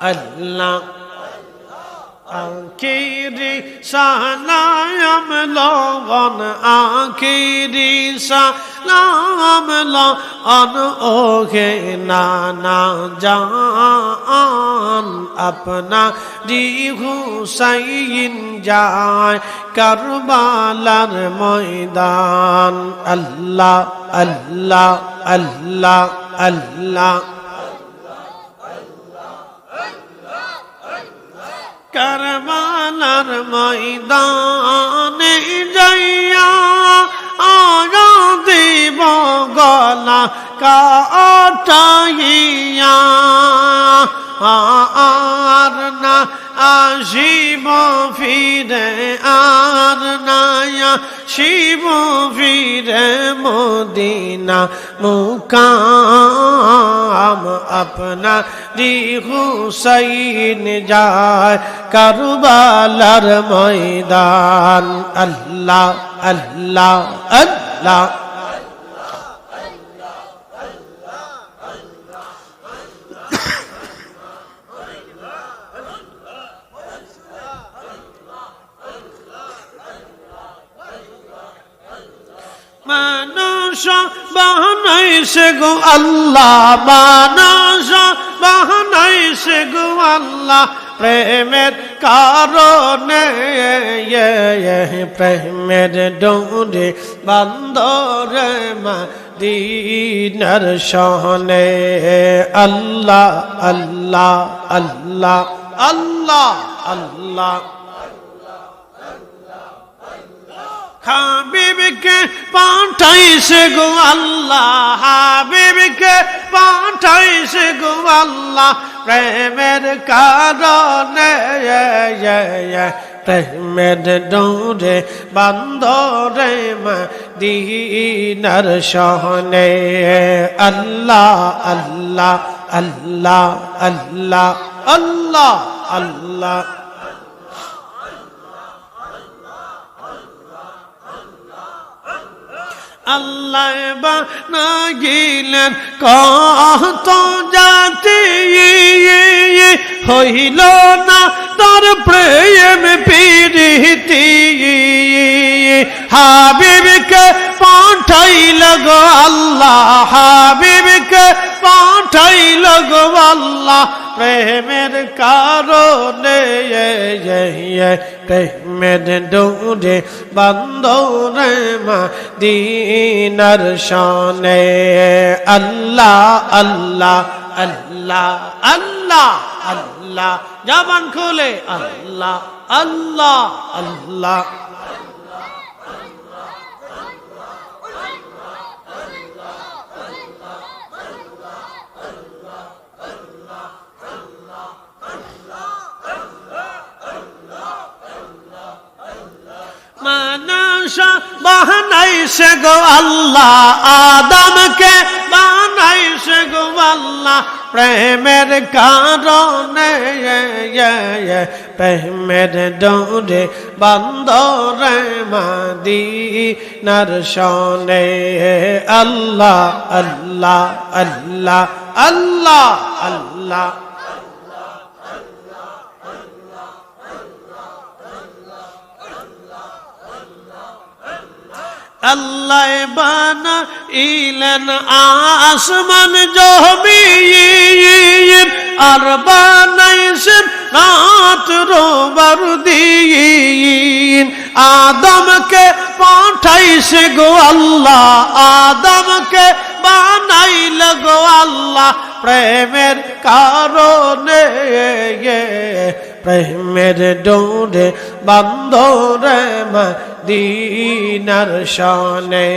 আল্লাহ। আখিরি সালাম লগন, আখিরি সালাম লগন, ওহে নানা জান আপনা জি হুসাইন যায় কারবালার ময়দান। আল্লাহ আল্লাহ আল্লাহ আল্লাহ। কারবালার ময়দানে যাইয়া আয়া দেব গলা কাটাইয়া, আর না আসিব ফিরে, আর নায়া শিব ফিরে মদিনা মুকাম। আপনা রি হুসাইন যায় কারবালার ময়দান আল্লাহ আল্লাহ আল্লাহ মানুষ বানাইছে গো আল্লাহ মানুষ বানাইছে গো আল্লাহ। প্রেমের কারণে প্রেমের ডোরে, বান্দরে মা দিনার সহনে। আল্লাহ আল্লাহ আল্লাহ আল্লাহ আল্লাহ। হাবিবকে পাঠাইছে গো আল্লাহ, হাবিবকে পাঠাইছে গো আল্লাহ। প্রেমের কারণে, প্রেমের ডোরে বান্দরে দিনার সহনে। আল্লাহ আল্লাহ আল্লাহ আল্লাহ আল্লাহ আল্লাহ। আল্লাহ বানা গিলেন কত জাতি হইল না তার প্রেম প্রীতি হাবিবকে পাঠাইল গো আল্লাহ, হাবিবকে পাঠাইল গো আল্লাহ প্রেমের কারণে প্রেমের ডোরে বান্দরে মা দিনার সনে আল্লাহ আল্লাহ আল্লাহ আল্লাহ আল্লাহ। জবান খুলে, আল্লাহ আল্লাহ আল্লাহ। মানসা বানাইছে গো আল্লাহ, আদমকে বানাইছে গো আল্লাহ, প্রেমের কারণে প্রেমের ডোরে বান্দরে মাদি নরসনে আল্লাহ আল্লাহ আল্লাহ আল্লাহ আল্লাহ আল্লাহ বানা ইলেন আসমান জমিন, আর বানাইছেন রাত রোবার দিন। আদমকে পাঠাইছে গো আল্লাহ, আদমকে বানাইল গো আল্লাহ, প্রেমের কারণে। প্রেমের ডোরে বান্দরে মদিনার শানে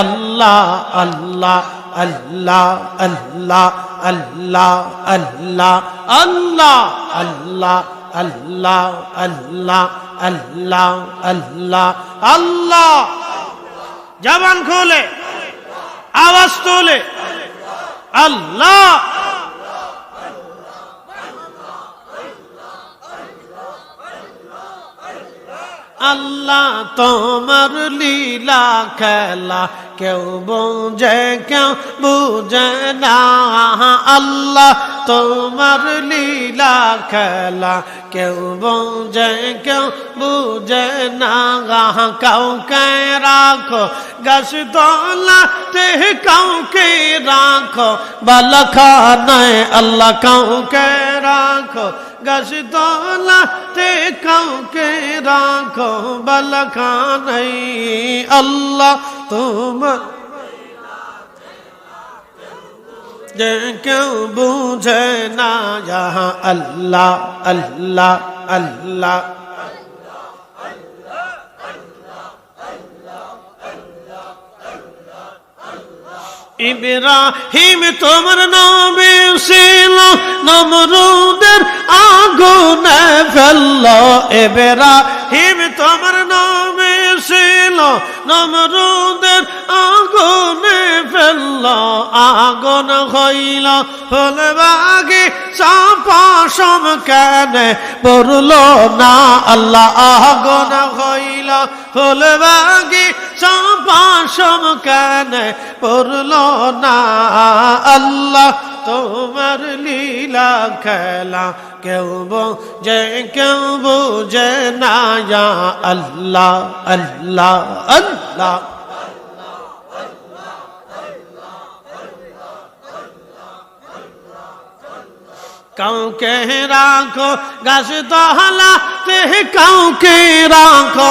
আল্লাহ আল্লাহ আল্লাহ আল্লাহ আল্লাহ আল্লাহ আল্লাহ আল্লাহ আল্লাহ আল্লাহ আল্লাহ আল্লাহ আল্লাহ জবান খোলে আওয়াজ তোলে আল্লাহ আল্লাহ তোমার লীলা খেলা কেউ বুঝে কেউ বুঝে না। আল্লাহ তোমার লীলা খেলা কেউ বুঝে কেউ বুঝে না। কাউকে রাখো, গাছ দোলাতে কাউকে রাখো, বালখানায় আল্লাহ কাউকে রাখো, গাছ দোলাতে কাউকে রাখো বালখানায় আল্লাহ তোমার। যে কেউ বুঝে না আল্লাহ আল্লাহ আল্লাহ। ইব্রাহিম, তোমার নামে ছিল নমরুদের আগুনে ফেলল ইব্রাহিম, তোমার নামে ছিল নমরুদের আগুনে ফেলল আগুন হইল ফুলবাগি চাপা সম কেন পড়ল না। আল্লাহ, আগুন হইল ফুলবাগি চাপা সম কেন পড়ল না? আল্লাহ, তোমার লীলা খেলা কেউ যে কেউ বুঝে না। আল্লাহ আল্লাহ আল্লাহ। কাউকে রাখো, গাছ দহলাতে কাউকে রাখো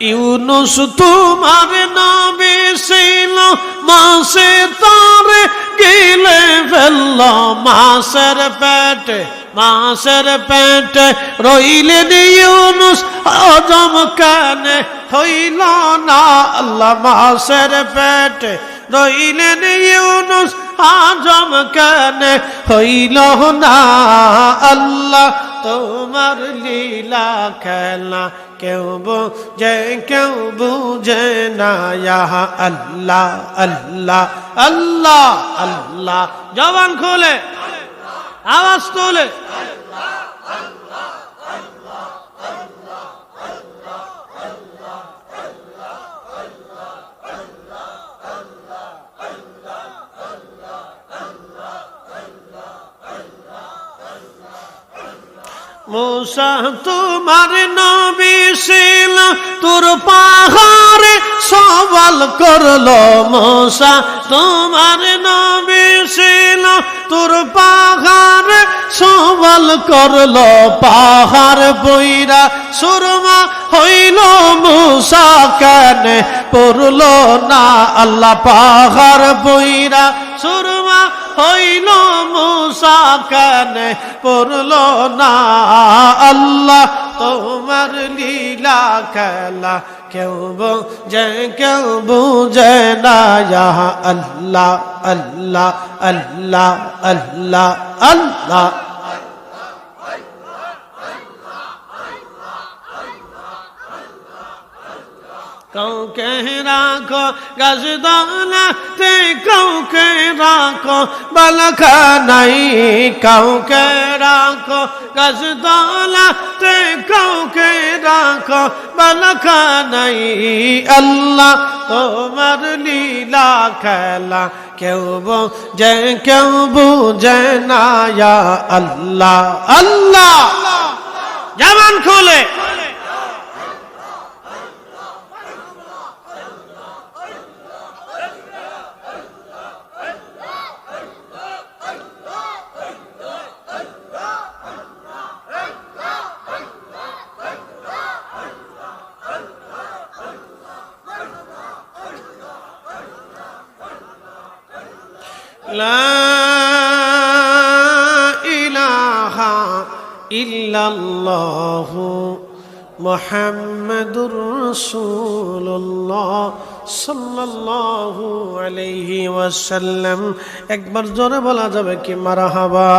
ইউনুস তোমার নামে ছিল, মাসে তারে গিলে ফেলল, মাসের পেটে মাসের পেটে রইলেন ইউনুস অজম কানে হইল না, আল্লাহ মাসের পেটে রইলেন ইউনুস আজম কানে হইল না, আল্লাহ তোমার লীলা খেলা কেউ বুঝে কেউ বুঝে না। আল্লাহ আল্লাহ আল্লাহ আল্লাহ। জবান খোলে, আওয়াজ তোলে। মোসা তোমার নবী ছিল, তোর পাহাড়ে সওয়াল করল মোসা তোমার নবী ছিল, তোর পাহাড়ে সওয়াল করল পাহাড় বইরা। সুরমা হইল মুসা কেন, পড়ল না আল্লাহ পাহাড় বইরা। সুরমা হইল মুসা কেন, পড়ল না আল্লাহ। তোমার লীলা খেলা কেউ বুঝে কেউ বুঝে না। আল্লাহ আল্লাহ আল্লাহ আল্লাহ আল্লাহ। কাউকে রাখো গাছদানাতে কাউকে রাখো বালখানাই কাউকে রাখো গাছদানাতে কাউকে রাখো বালখানাই আল্লাহ, তোমার লীলা খেলা কেউ যে কেউ বুঝে না আল্লাহ আল্লাহ। জামান খুলে। ইল্লাল্লাহু মোহাম্মদুর রসুল্লাহ সাল্লাল্লাহু আলাইহি ওয়াসাল্লাম। একবার জোরে বলা যাবে কি? মারহাবা।